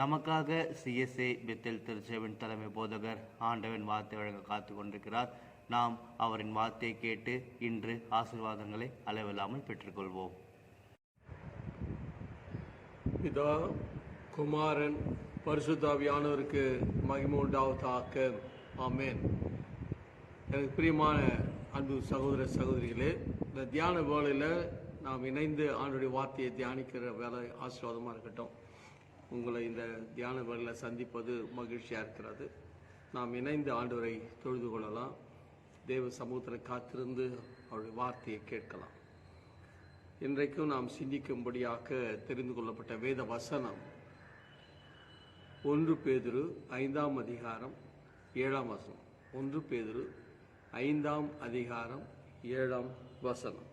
நமக்காக CSA Bethel திருச்சேவின் தலைமை போதகர் ஆண்டவன் வார்த்தை வழங்க காத்து கொண்டிருக்கிறார். நாம் அவரின் வார்த்தையை கேட்டு இன்று ஆசீர்வாதங்களை அளவில்லாமல் பெற்றுக்கொள்வோம். இதோ குமாரன் பரிசுத்தாவியானவருக்கு மகிமை உண்டாவதாக. ஆமென். எனக்கு பிரியமான அன்பு சகோதர சகோதரிகளே இந்த தியான வேலையில் நாம் இணைந்து ஆண்டுடைய வார்த்தையை தியானிக்கிற வேலை ஆசீர்வாதமாக இருக்கட்டும். உங்களை இந்த தியான வேளையில் சந்திப்பது மகிழ்ச்சியாக இருக்கிறது. நாம் இணைந்து ஆண்டவரை தொழுது கொள்ளலாம். தேவ சமூகத்தில் காத்திருந்து அவருடைய வார்த்தையை கேட்கலாம். இன்றைக்கும் நாம் சிந்திக்கும்படியாக தெரிந்து கொள்ளப்பட்ட வேத வசனம். ஒன்று பேதுரு ஐந்தாம் அதிகாரம் ஏழாம் வசனம். ஒன்று பேதுரு ஐந்தாம் அதிகாரம் ஏழாம் வசனம்.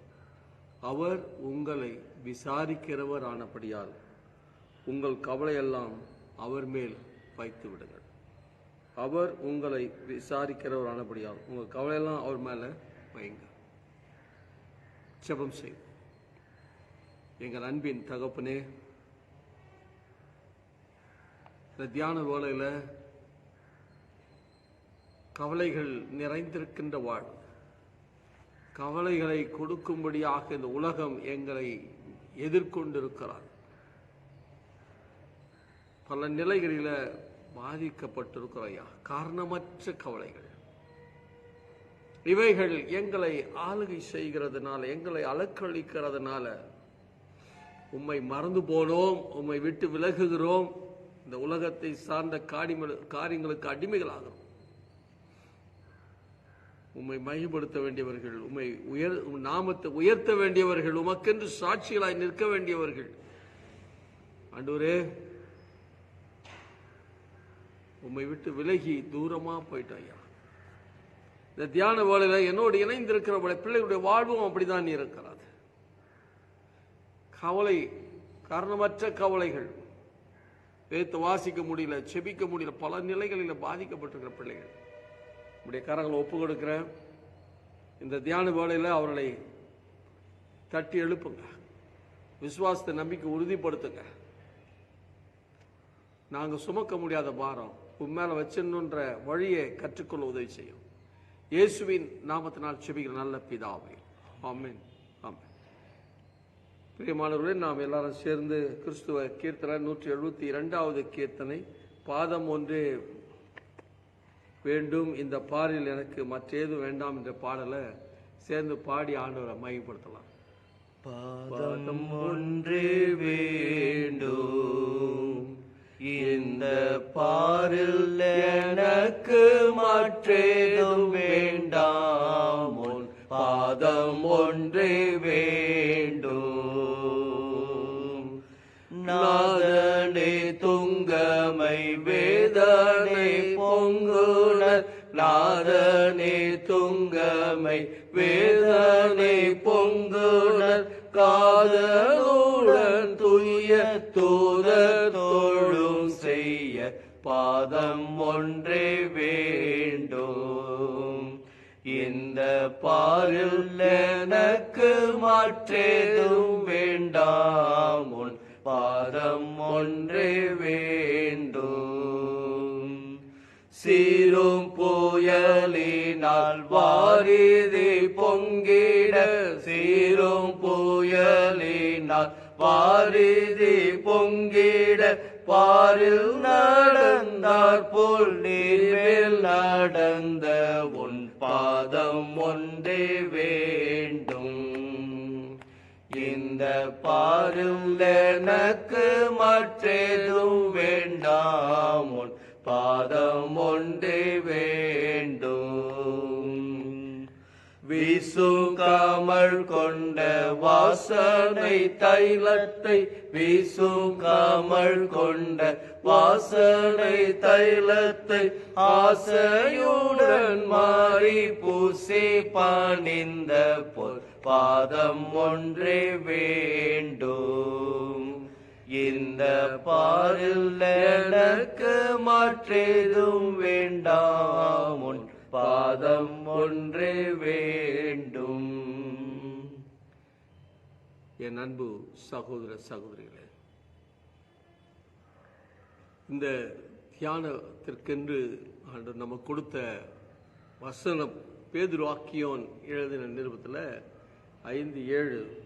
அவர் உங்களை விசாரிக்கிறவர் ஆனபடியால் உங்கள் கவலையெல்லாம் அவர் மேல் வைத்து விடுங்கள். அவர் உங்களை விசாரிக்கிறவர் ஆனபடியால் உங்கள் கவலையெல்லாம் அவர் மேலே வைங்க. ஜெபம் செய்வோம். எங்கள் அன்பின் தகப்பனே இந்த தியான வேளையில் கவலைகள் நிறைந்திருக்கின்ற வாழ் கவலைகளை கொடுக்கும்படியாக இந்த உலகம் எங்களை எதிர்கொண்டிருக்கிறார். பல நிலைகளில் பாதிக்கப்பட்டிருக்கிறோம் ஐயா காரணமற்ற கவலைகள். இவைகள் எங்களை ஆளுகை செய்கிறதுனால எங்களை அலக்களிக்கிறதுனால உம்மை மறந்து போனோம் உம்மை விட்டு விலகுகிறோம். இந்த உலகத்தை சார்ந்த காரியங்களுக்கு அடிமைகளாகிறோம். உம்மை மையப்படுத்த வேண்டியவர்கள் உம்மை உயர் நாமத்தை உயர்த்த வேண்டியவர்கள் உமக்கென்று சாட்சிகளாய் நிற்க வேண்டியவர்கள். ஆண்டவரே உம்மை விட்டு விலகி தூரமா போயிட்டோம் ஐயா இந்த தியான வேலையில என்னோடு இணைந்திருக்கிற பிள்ளைகளுடைய வாழ்வும் அப்படிதான் இருக்கிறது கவலை காரணமற்ற கவலைகள். வேத்து வாசிக்க முடியல செபிக்க முடியல பல நிலைகளில் பாதிக்கப்பட்டிருக்கிற பிள்ளைகள். உடைய கரங்களை ஒப்பு கொடுக்கிறேன் இந்த தியான வேலையில் அவர்களை தட்டி எழுப்புங்க. விசுவாசத்தை நம்பிக்கை உறுதிப்படுத்துங்க. நாங்கள் சுமக்க முடியாத பாரம். உன் மேல வச்சிடணுன்ற வழியை கற்றுக்கொள்ள உதவி செய்யும். இயேசுவின் நாமத்தினால் செபிக்கிற நல்ல பிதாவே. ஆமென். ஆமென். பிரியமானவர்களே நாம் எல்லாரும் சேர்ந்து கிறிஸ்துவ கீர்த்தனை நூற்றி எழுபத்தி இரண்டாவது கீர்த்தனை பாதம் ஒன்றே வேண்டும். இந்த பாரில் எனக்கு மற்றேதும் வேண்டாம் என்ற பாடலை சேர்ந்து பாடி ஆண்டவரை மையப்படுத்தலாம் பாதம் ஒன்றே வேண்டும். இந்த பாரில் எனக்கு மற்றேதும் வேண்டாம். உன் பாதம் ஒன்றே வேண்டும். நாதனே துங்கமை வேதனை பொங்குணர் நாதனே துங்கமை வேதனை பொங்கு மற்றேதும் வேண்டாம். உன் பாதம் ஒன்றே வேண்டும். சீரும் புயலினால் வாரிதி பொங்கிட. சீரும் புயலினால் வாரிதி பொங்கிட. பாரில் நடந்தார் போல் நீர்மேல் நடந்த. உன் பாதம் ஒன்றே வேண்டும் இந்த பாருள் எனக்கு மற்றேதும் வேண்டாம். உன் பாதம் ஒன்றே வேண்டும். வீசுகாமல் கொண்ட வாசனை தைலத்தை வீசுகாமல் கொண்ட வாசனை தைலத்தை ஆசையுடன் மாறி பூசி பாணிந்த பொற் பாதம் ஒன்றே வேண்டும். இந்த பாரில் எனக்கு மாற்றேதும் வேண்டாம். உன் பாதம் ஒன்றே வேண்டும். என் அன்பு சகோதர சகோதரிகளே இந்த தியானத்திற்கென்று ஆண்டு நமக்கு கொடுத்த வசனம் பேதுருவாக்கியோன் எழுதின நிறுவத்தில் ஐந்து ஏழு.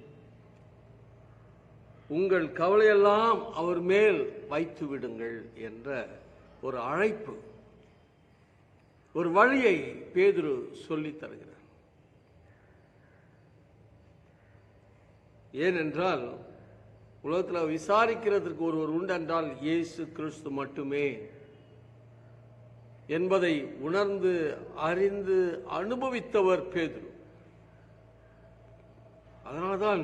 உங்கள் கவலையெல்லாம் அவர் மேல் வைத்து விடுங்கள் என்ற ஒரு அழைப்பு ஒரு வழியை பேதுரு சொல்லித் தருகிறார். ஏனென்றால் உலகத்தில் விசாரிக்கிறதற்கு ஒருவர் உண்டென்றால் இயேசு கிறிஸ்து மட்டுமே என்பதை உணர்ந்து அறிந்து அனுபவித்தவர் பேதுரு. அதனால்தான்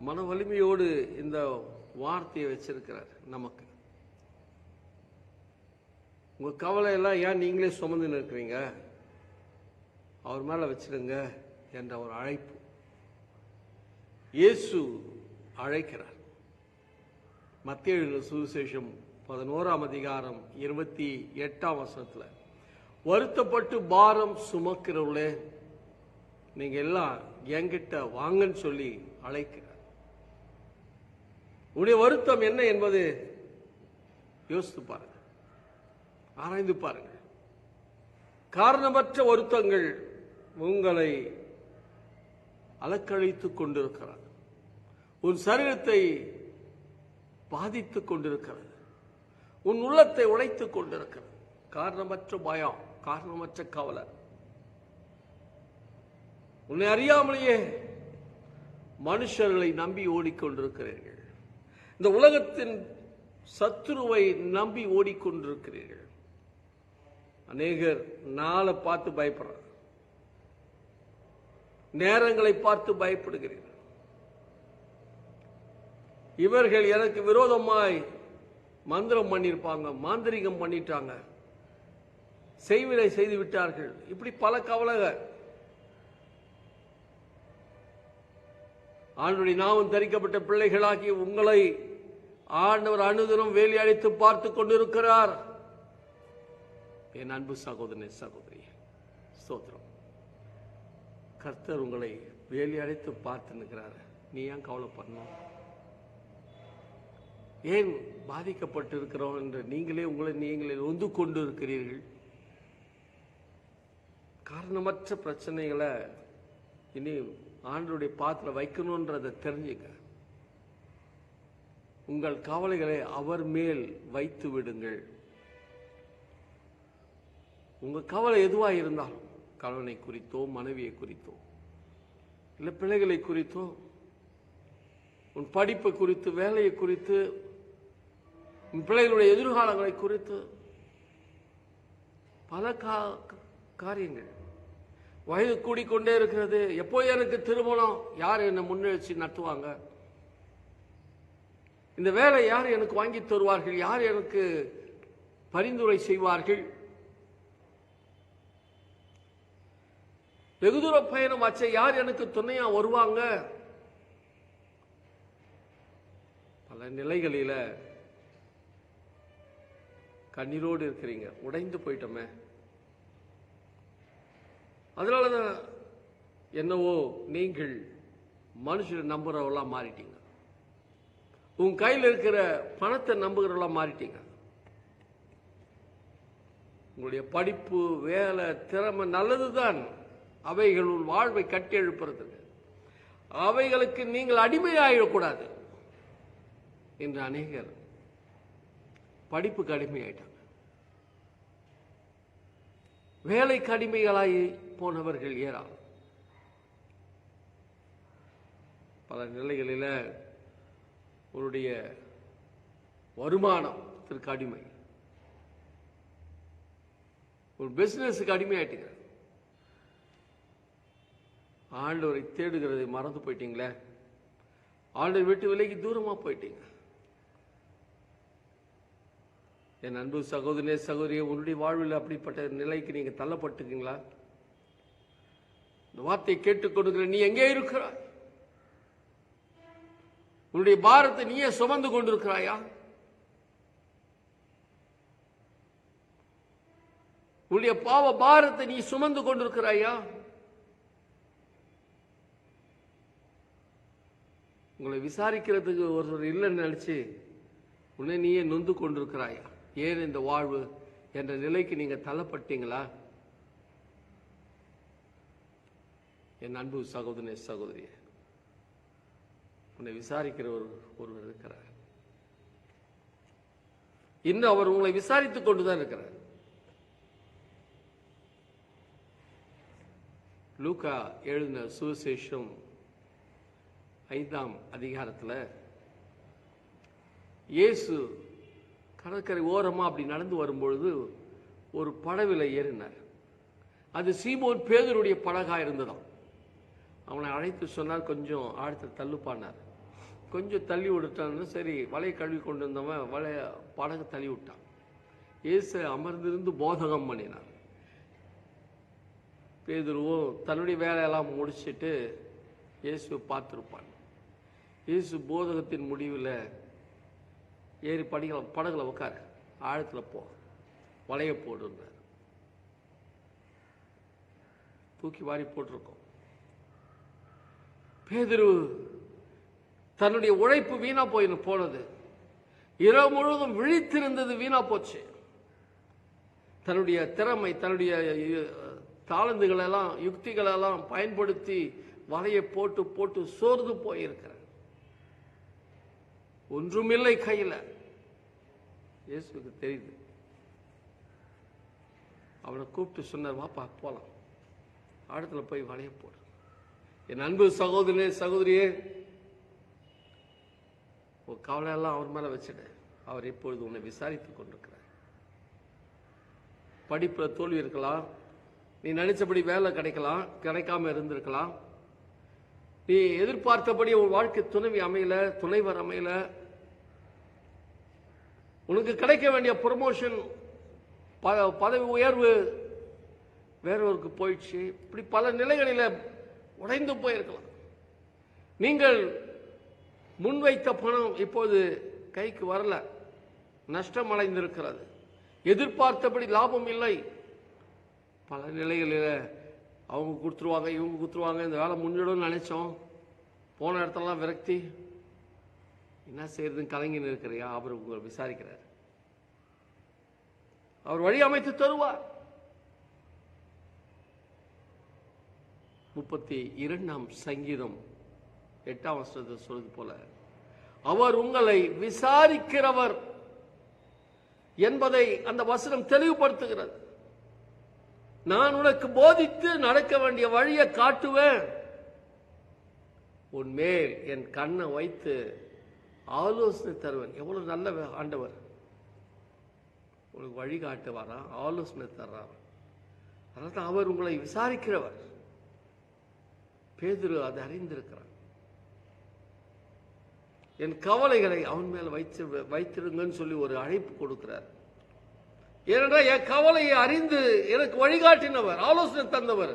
மன வலிமையோடு இந்த வார்த்தையை வச்சிருக்கிறார் நமக்கு. உங்க கவலை எல்லாம் ஏன் நீங்களே சுமந்து இருக்கிறீங்க அவர் மேல வச்சிடுங்க என்ற ஒரு அழைப்பு. இயேசு அழைக்கிறார். மத்திய சுவிசேஷம் பதினோராம் அதிகாரம் இருபத்தி எட்டாம் வசனத்துல வருத்தப்பட்டு பாரம் சுமக்கிறவர்களே நீங்க எல்லாம் என்கிட்ட வாங்கன்னு சொல்லி அழைக்கிறார். உடைய வருத்தம் என்ன என்பது யோசித்து பாருங்க. ஆராய்ந்து பாருங்க. காரணமற்ற வருத்தங்கள் உங்களை அலக்கழித்துக் கொண்டிருக்கிறது. உன் சரீரத்தை பாதித்துக் கொண்டிருக்கிறது. உன் உள்ளத்தை உடைத்துக் கொண்டிருக்கிறது. காரணமற்ற பயம் காரணமற்ற கவலை. உன்னை அறியாமலேயே மனுஷர்களை நம்பி ஓடிக்கொண்டிருக்கிறீர்கள். இந்த உலகத்தின் சத்துருவை நம்பி ஓடிக்கொண்டிருக்கிறீர்கள். அநேகர் நாளை பார்த்து பயப்படுறாங்க நேரங்களை பார்த்து பயப்படுகிறீர்கள் இவர்கள் எனக்கு விரோதமாய் மந்திரம் பண்ணியிருப்பாங்க மாந்திரிகம் பண்ணிட்டாங்க. செய்வினை செய்து விட்டார்கள். இப்படி பல கவலைகள். ஆண்டுடைய நாமம் தரிக்கப்பட்ட பிள்ளைகளாகி உங்களை ஆண்டவர் அனுதினம் வேலி அழைத்து பார்த்து கொண்டிருக்கிறார். என் அன்பு சகோதரனே சகோதரி ஸ்தோத்திரம். கர்த்தர் உங்களை வேலி அழைத்து பார்த்து நிற்கிறார் நீ ஏன் கவலைப்படணும்? ஏன் பாதிக்கப்பட்டு இருக்கிறோம் என்று நீங்களே உங்களை நீங்களே ஒந்து கொண்டு இருக்கிறீர்கள் காரணமற்ற பிரச்சனைகளை இனி ஆண்டருடைய பாத்திர வைக்கணுன்றதை தெரிஞ்சுக்க. உங்கள் கவலைகளை அவர் மேல் வைத்து விடுங்கள். உங்க கவலை எதுவாக இருந்தாலும் கணவனை குறித்தோ மனைவியை குறித்தோ இல்லை பிள்ளைகளை குறித்தோ உன் படிப்பு குறித்து வேலையை குறித்து உன் பிள்ளைகளுடைய எதிர்காலங்களை குறித்து பல கா- காரியங்கள். வயது கூடிக்கொண்டே இருக்கிறது. எப்போ எனக்கு திருமணம்? யார் என்னை முன்னெழுச்சி நடத்துவாங்க இந்த வேலை யார் எனக்கு வாங்கி தருவார்கள்? யார் எனக்கு பரிந்துரை செய்வார்கள்? வெகு தூர பயணம் ஆச்சே. யார் எனக்கு துணையா வருவாங்க? பல நிலைகளில கண்ணீரோடு இருக்கிறீங்க. உடைந்து போயிட்டோமே. அதனால தான் என்னவோ நீங்கள் மனுஷனை நம்புறவங்களா மாறிட்டீங்க. உன் கையில் இருக்கிற பணத்தை நம்புகிறவங்களா மாறிட்டீங்க. உங்களுடைய படிப்பு வேலை திறமை நல்லதுதான். அவைகள் உன் வாழ்வை கட்டி எழுப்புறதுக்கு. அவைகளுக்கு நீங்கள் அடிமையாயிடக்கூடாது என்று அநேகர் படிப்புக்கு அடிமையாயிட்டாங்க. வேலைக்கு அடிமைகளாகி போனவர்கள் ஏறாம் பல நிலைகளில் உன்னுடைய வருமானத்திற்கு அடிமை. ஒரு பிசினஸுக்கு அடிமையாயிட்டீங்க. ஆண்டவரை தேடுகிறதை மறந்து போயிட்டீங்களே? ஆண்டவர் விட்டு விலைக்கு தூரமாக போயிட்டீங்க. என் அன்பு சகோதரனே சகோதரியே உன்னுடைய வாழ்வில் அப்படிப்பட்ட நிலைக்கு நீங்கள் தள்ளப்பட்டுக்கீங்களா இந்த வார்த்தையை கேட்டுக்கொண்டிருக்கிற நீ எங்கே இருக்கிறாய்? உன்னுடைய பாரத்தை நீயே சுமந்து கொண்டிருக்கிறாயா? உன்னுடைய பாவ பாரத்தை நீ சுமந்து கொண்டிருக்கிறாயா? உங்களை விசாரிக்கிறதுக்கு ஒருத்தர் இல்லைன்னு நினைச்சு உன்னை நீயே நொந்து கொண்டிருக்கிறாயா? ஏன் இந்த வாழ்வு என்ற நிலைக்கு நீங்க தள்ளப்பட்டீங்களா? என் அன்பு சகோதரனே சகோதரிய உன்னை விசாரிக்கிற ஒரு ஒருவர் இருக்கிறார். இன்னும் அவர் உங்களை விசாரித்துக் கொண்டுதான் இருக்கிறார். லூக்கா எழுதின சுவிசேஷம் ஐந்தாம் அதிகாரத்தில் இயேசு கடற்கரை ஓரமாக அப்படி நடந்து வரும்பொழுது ஒரு படவில் ஏறினார். அது சீமோன் பேதருடைய படகா இருந்ததாம். அவனை அழைத்து சொன்னார் கொஞ்சம் ஆழத்தில் தள்ளுப்பானார். கொஞ்சம் தள்ளி விட்டான்னு சரி வலையை கழுவி கொண்டு வந்தவன் வலைய படகு தள்ளி விட்டான். இயேசு அமர்ந்திருந்து போதகம் பண்ணினார். பேதுருவும் தன்னுடைய வேலையெல்லாம் முடிச்சிட்டு இயேசு பார்த்துருப்பான். இயேசு போதகத்தின் முடிவில் ஏறி படிகளை படகுல உட்கார் ஆழத்தில் போ வலைய போடுறார் தூக்கி வாரி போட்டிருக்கோம். பேதுரு தன்னுடைய உழைப்பு வீணா போய் போனது. இரவு முழுவதும் விழித்திருந்தது வீணா போச்சு. தன்னுடைய திறமை தன்னுடைய தாளந்துகளெல்லாம் யுக்திகளெல்லாம் பயன்படுத்தி வலையை போட்டு போட்டு சோர்ந்து போயிருக்கிறார். ஒன்றுமில்லை கையில். இயேசுக்கு தெரியுது. அவனை கூப்பிட்டு சொன்னார் வாப்பா போகலாம் ஆழத்துல போய் வலையை போடு. என் அன்பு சகோதரனே சகோதரியே உன் கவலையெல்லாம் அவர் மேல வச்சுடு. அவர் இப்பொழுது உன்னை விசாரித்துக் கொண்டிருக்கிறார். படிப்புல தோல்வி இருக்கலாம். நீ நினைச்சபடி வேலை கிடைக்கலாம் கிடைக்காம இருந்திருக்கலாம். நீ எதிர்பார்த்தபடி உன் வாழ்க்கை துணைவி அமையல துணைவர் அமையல. உனக்கு கிடைக்க வேண்டிய ப்ரொமோஷன் பதவி உயர்வு வேறொருக்கு போயிடுச்சு. இப்படி பல நிலைகளில் உடைந்து போயிருக்கலாம். நீங்கள் முன்வைத்த பணம் இப்போது கைக்கு வரல. நஷ்டம் அடைந்திருக்கிறது எதிர்பார்த்தபடி லாபம் இல்லை. பல நிலைகளில் அவங்க கொடுத்துருவாங்க இவங்க கொடுத்துருவாங்க. இந்த வேலை முடிஞ்சிடும்னு நினைச்சோம். போன இடத்தெல்லாம் விரக்தி. என்ன செய்யறதுன்னு கலங்கி இருக்கிறியா? அவர் உங்களை விசாரிக்கிறார். அவர் வழி அமைத்து தருவார். முப்பத்தி இரண்டாம் சங்கீதம் எட்டாம் வருஷத்தை சொல்வது போல அவர் உங்களை விசாரிக்கிறவர் என்பதை அந்த வசனம் தெளிவுபடுத்துகிறது. நான் உனக்கு போதித்து நடக்க வேண்டிய வழியை காட்டுவேன். உன் மேல் என் கண்ணை வைத்து ஆலோசனை தருவேன். எவ்வளவு நல்ல ஆண்டவர். உங்களுக்கு வழி காட்டுவாரா ஆலோசனை தர்றார்? அதனால தான் அவர் உங்களை விசாரிக்கிறவர். பேதுரு அதை அறிந்திருக்கிறான். என் கவலைகளை அவன் மேல் வைத்து வைத்திருங்கன்னு சொல்லி ஒரு அழைப்பு கொடுக்கிறார். ஏனென்றால் என் கவலையை அறிந்து எனக்கு வழிகாட்டினவர் ஆலோசனை தந்தவர்.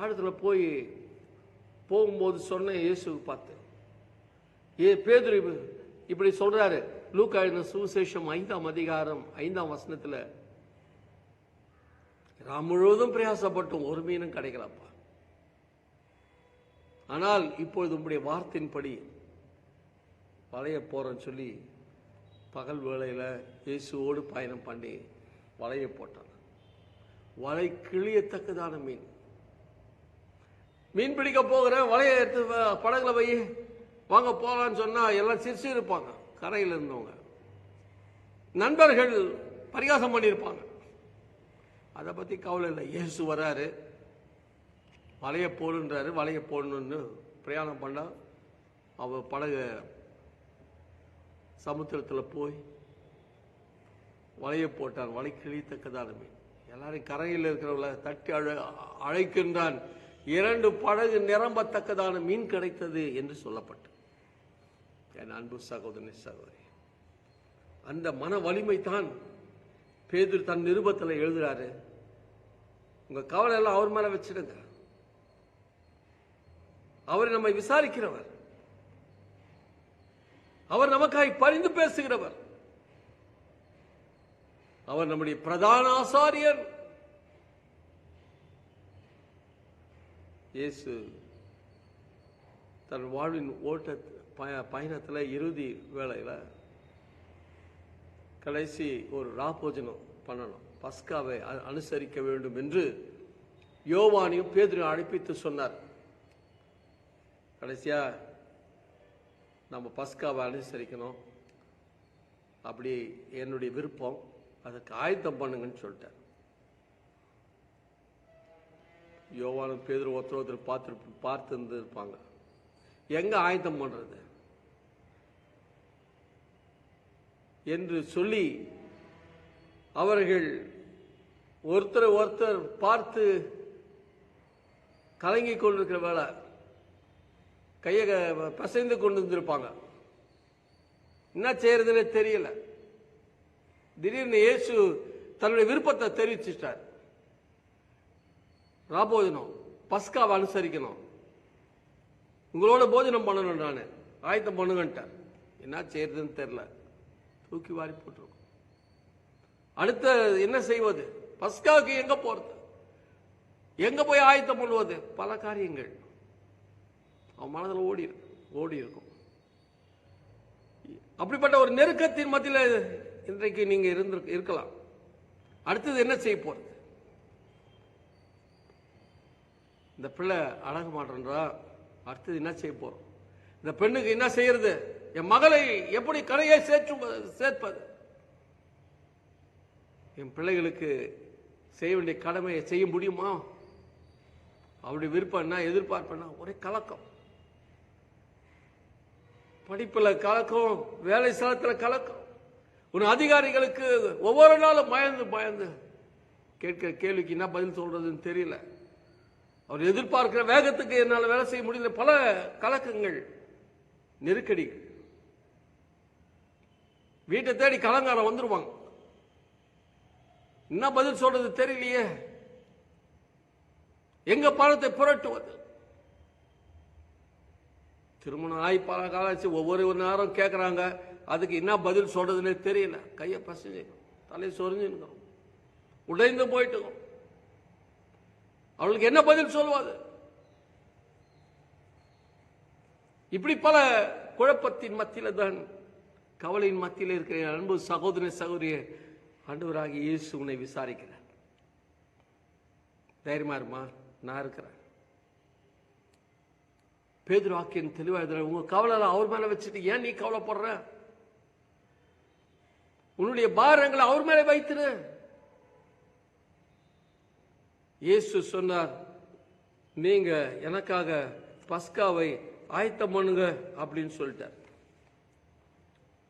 ஆழத்துல போய் போகும்போது சொன்ன இயேசுவை பார்த்து ஏ பேதுரு இப்படி சொல்றாரு. லூக்காயின சுவிசேஷம் ஐந்தாம் அதிகாரம் ஐந்தாம் வசனத்துல ராம் முழுவதும் பிரயாசப்பட்டும் ஒரு மீனும் கிடைக்கலப்பா. ஆனால் இப்பொழுது உங்களுடைய வார்த்தையின்படி வளைய போறேன்னு சொல்லி பகல் வேளையில் இயேசுவோடு பயணம் பண்ணி வலையை போட்டான். வலை கிளியத்தக்கதான மீன். மீன் பிடிக்க போகிறேன் வலையை எடுத்து வ- படகுல போய் வாங்க போகலான்னு சொன்னா எல்லாம் சிரிச்சு இருப்பாங்க கரையில் இருந்தவங்க. நண்பர்கள் பரிகாசம் பண்ணியிருப்பாங்க. அதை பற்றி கவலை இல்லை. இயேசு வராரு வலைய போடுன்றாரு. வலைய போடணுன்னு பிரயாணம் பண்ணால் அவ படகு சமுத்திரத்தில் போய் வலைய போட்டான். வலை கிழித்தக்கதான மீன் எல்லாரும் கரையில் இருக்கிறவங்கள தட்டி அழ அழைக்கின்றான். இரண்டு படகு நிரம்பத்தக்கதான மீன் கிடைத்தது என்று சொல்லப்பட்டு. என் அன்பு சகோதரி சகோதரி. அந்த மன வலிமை தான் பேதுரு தன் நிருபத்தில் எழுதுறாரு உங்க கவலை எல்லாம் அவர் மேல வச்சிடுங்க. அவர் நம்மை விசாரிக்கிறவர். அவர் நமக்காய் பரிந்து பேசுகிறவர். அவர் நம்முடைய பிரதான ஆசாரியர். இயேசு தன் வாழ்வின் ஓட்ட பய பயணத்தில் இறுதி வேளையில் கடைசி ஒரு ராபோஜனம் பண்ணணும். பஸ்காவை அனுசரிக்க வேண்டும் என்று யோவானையும் பேதரையும் அழைப்பித்து சொன்னார். கடைசியா நம்ம பஸ்காவை அனுசரிக்கணும். அப்படி என்னுடைய விருப்பம். அதுக்கு ஆயத்தம் பண்ணுங்கன்னு சொல்லிட்டார். யோவானும் பேதர் ஒருத்தர் ஒருத்தர் பார்த்து பார்த்து இருந்திருப்பாங்க. எங்க ஆயத்தம் பண்றது? என்று சொல்லி அவர்கள் ஒருத்தரை ஒருத்தர் பார்த்து கலங்கிக் கொண்டிருக்கிற வேலை கையை பசைந்து கொண்டு வந்திருப்பாங்க. என்ன செய்யறதுன்னு தெரியல. திடீர்னு இயேசு தன்னுடைய விருப்பத்தை தெரிவிச்சிட்டார். ராபோஜனம் பஸ்காவை அனுசரிக்கணும். உங்களோட போஜனம் பண்ணணும் நான். ஆயத்தம் பண்ணுங்கன்ட்டார். என்ன செய்யறதுன்னு தெரியல. தூக்கி வாரி போட்டிருக்கும். அடுத்த என்ன செய்வது? பஸ்காவுக்கு எங்க போறது? எங்க போய் ஆயத்தம் பண்ணுவது? பல காரியங்கள். அவன் மனதில் ஓடி ஓடி இருக்கும். அப்படிப்பட்ட ஒரு நெருக்கத்தின் மத்தியில் இன்றைக்கு நீங்க இருந்து இருக்கலாம். அடுத்தது என்ன செய்ய போறது? இந்த பிள்ளை அழக மாட்டேன்றா அடுத்தது என்ன செய்ய போறோம்? இந்த பெண்ணுக்கு என்ன செய்யறது? என் மகளை எப்படி கரையை சேர்த்து சேர்ப்பது என் பிள்ளைகளுக்கு செய்ய வேண்டிய கடமையை செய்ய முடியுமா? அவருடைய விருப்பம் என்ன எதிர்பார்ப்பு ஒரே கலக்கம். படிப்பில் கலக்கம் வேலை ஸ்தலத்தில் கலக்கம். உன் அதிகாரிகளுக்கு ஒவ்வொரு நாளும் பயந்து பயந்து கேட்கிற கேள்விக்கு என்ன பதில் சொல்றதுன்னு தெரியல. அவர் எதிர்பார்க்கிற வேகத்துக்கு என்னால் வேலை செய்ய முடியல. பல கலக்கங்கள் நெருக்கடிகள். வீட்டை தேடி கலங்காரம் வந்துருவாங்க. என்ன பதில் சொல்றது தெரியலையே. எங்க பணத்தை புரட்டுவது? திருமணம் ஆகி பல காலம் ஒவ்வொரு ஒரு நேரம் கேட்குறாங்க அதுக்கு என்ன பதில் சொல்றதுன்னே தெரியல. கையை பசங்க தலை சொரிஞ்சு உடைந்து போயிட்டு அவளுக்கு என்ன பதில் சொல்லுவாது இப்படி பல குழப்பத்தின் மத்தியில தான் கவலையின் மத்தியில் இருக்கிற என் அன்பு சகோதர சகோதரிய ஆண்டவராகிய இயேசு உன்னை விசாரிக்கிறார். தைரியமா இருமா? நான் இருக்கிறேன். பேதுரு வாக்கியம் தெளிவாக எழுதுற உங்க கவலை அவர் மேல வச்சுட்டு ஏன் நீ கவலைப்படுற? உன்னுடைய பாரங்களை அவர் மேலே வைத்துரு. இயேசு சொன்னார் நீங்க எனக்காக பஸ்காவை ஆயத்தம் பண்ணுங்க அப்படின்னு சொல்லிட்டார்.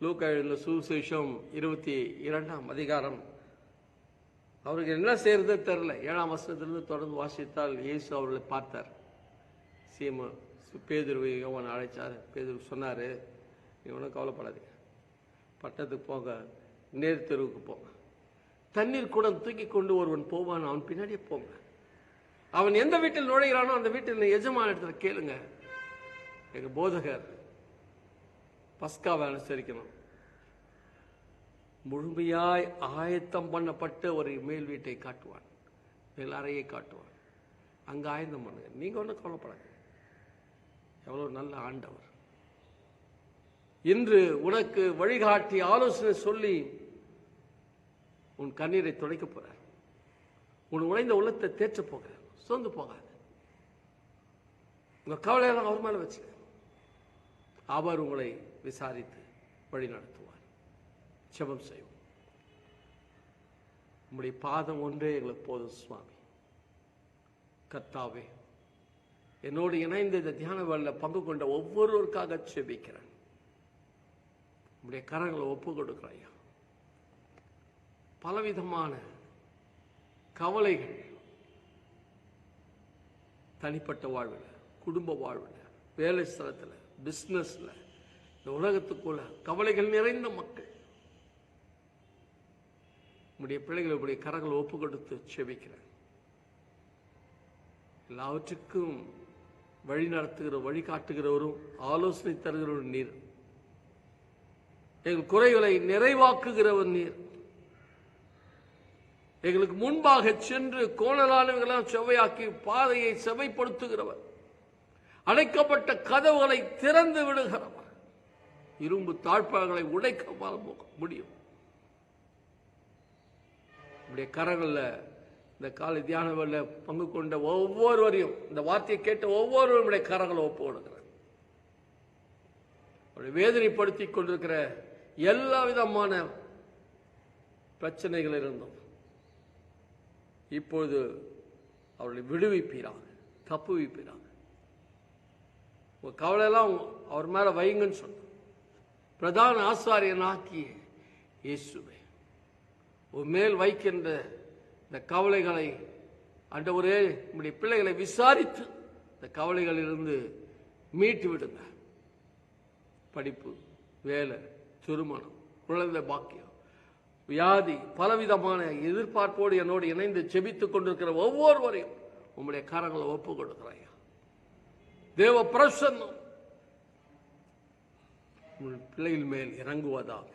லூக்கா எழுதின சுவிசேஷம் இருபத்தி இரண்டாம் அதிகாரம். அவருக்கு என்ன செய்யறது தெரில ஏழாம் வருஷத்திலிருந்து தொடர்ந்து வாசித்தால் இயேசு அவர்களை பார்த்தார். சீம பேதுருவை யோவான் அழைச்சார் பேதுரு சொன்னார் நீ ஒன்றும் கவலைப்படாதீங்க பட்டத்துக்கு போங்க. நேர் தெருவுக்கு போங்க தண்ணீர் குடம் தூக்கி கொண்டு ஒருவன் போவான். அவன் பின்னாடியே போங்க. அவன் எந்த வீட்டில் நுழைகிறானோ அந்த வீட்டில் எஜமான இடத்துல கேளுங்க. எங்கள் போதகர் பஸ்காவை அனுசரிக்கணும் முழுமையாய் ஆயத்தம் பண்ணப்பட்ட ஒரு மேல் வீட்டை காட்டுவான். மேல் அறையை காட்டுவான். அங்க ஆயந்தம் பண்ணுங்க. நீங்கள் ஒன்றும் கவலைப்படாது எவ்வளவு நல்ல ஆண்டவர். இன்று உனக்கு வழிகாட்டி ஆலோசனை சொல்லி உன் கண்ணீரை துடைக்க போகிறார் உன் உழைந்த உள்ளத்தை தேற்ற போகிறார். சோர்ந்து போகாது. உங்கள் கவலையெல்லாம் அவர் மேல வச்சுக்க. அவர் உங்களை விசாரித்து வழி நடத்துவார் செபம் செய்வோம். உம்முடைய பாதம் ஒன்றே எங்களுக்கு போதும் சுவாமி. கர்த்தாவே என்னோடு இணைந்து இந்த தியான வேலையில் பங்கு கொண்ட ஒவ்வொருவருக்காக செபிக்கிறேன். உடைய கரங்களை ஒப்பு கொடுக்குறையா பலவிதமான கவலைகள் தனிப்பட்ட வாழ்வில் குடும்ப வாழ்வில் வேலை ஸ்தலத்தில் பிஸ்னஸில் இந்த உலகத்துக்குள்ள கவலைகள் நிறைந்த மக்கள். உடைய பிள்ளைகள் உடைய கரங்கள் ஒப்பு கொடுத்து செபிக்கிறேன் எல்லாவற்றுக்கும் வழி நடத்துகிற வழிகாட்டுகிறவரும் ஆலோசனை தருகிறவரும் நீர். எங்கள் குறைகளை நிறைவாக்குகிறவர் நீர். எங்களுக்கு முன்பாக சென்று கோணலானவர்களாம் செவ்வையாக்கி பாதையை செவைப்படுத்துகிறவர். அடைக்கப்பட்ட கதவுகளை திறந்து விடுகிறவர். இரும்பு தாழ்பாகளை உடைக்க முடியும். இப்படிய கரங்களில் இந்த காலை தியான பங்கு கொண்ட ஒவ்வொருவரையும் இந்த வார்த்தையை கேட்ட ஒவ்வொருவருடைய கரங்களை ஒப்பு கொடுக்கிறேன் அவரை வேதனைப்படுத்தி கொண்டிருக்கிற எல்லா விதமான பிரச்சனைகள் இருந்தும் இப்பொழுது அவர்களை விடுவிப்பீராக தப்புவிப்பீராக. உங்க கவலையெல்லாம் அவர் மேலே வைங்கன்னு சொன்னார் பிரதான ஆசாரியனாக்கிய இயேசுவே. உன் மேல் வைக்கின்ற இந்த கவலைகளை ஆண்டவரே நம்முடைய பிள்ளைகளை விசாரித்து இந்த கவலைகளிலிருந்து மீட்டு விடுங்க படிப்பு வேலை திருமணம் குழந்தை பாக்கியம் வியாதி பலவிதமான எதிர்பார்ப்போடு என்னோடு இணைந்து செபித்துக் கொண்டிருக்கிற ஒவ்வொருவரையும் உம்முடைய கரங்களை ஒப்பு கொடுக்கிறாயா தேவ பிரசன்னம் உங்கள் பிள்ளைகள் மேல் இறங்குவதாக.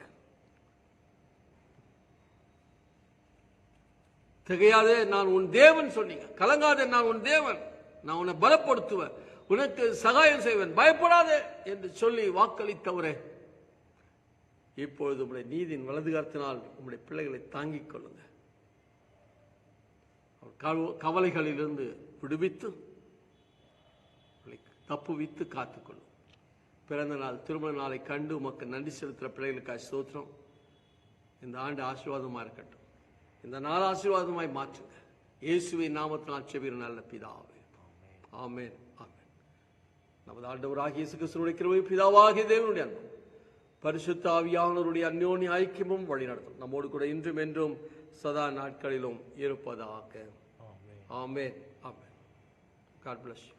திகையாதே நான் உன் தேவன் சொன்னீங்க. கலங்காதே நான் உன் தேவன். நான் உன்னை பலப்படுத்துவேன். உனக்கு சகாயம் செய்வேன். பயப்படாதே என்று சொல்லி வாக்களித்தவரே. இப்பொழுது உங்களுடைய நீதியின் வலது கரத்தினால் உங்களுடைய பிள்ளைகளை தாங்கிக் கொள்ளுங்க. கவலைகளிலிருந்து விடுவித்து தப்புவித்து காத்துக்கொள்ளும். பிறந்த நாள் திருமண நாளை கண்டு உமக்கு நன்றி செலுத்துகிற பிள்ளைகளுக்காக ஸ்தோத்திரம். இந்த ஆண்டு ஆசீர்வாதமா இருக்கட்டும். இந்த நாள் ஆசீர்வாதமாய் மாற்றுங்க. இயேசுவின் நாமத்தினால் செவிர நல்ல பிதாவே. ஆமென் ஆமென். நமது ஆண்டவராகிய இயேசு கிறிஸ்துவினுடைய கிருபை பிதாவாகிய தேவனுடைய அன்பும் பரிசுத்த ஆவியானவருடைய அந்யோன்ய ஐக்கியமும் வழிநடத்தும் நம்மோடு கூட இன்றும் என்றும் சதா நாட்களிலும் இருப்பதாக. ஆமென். Amen God you.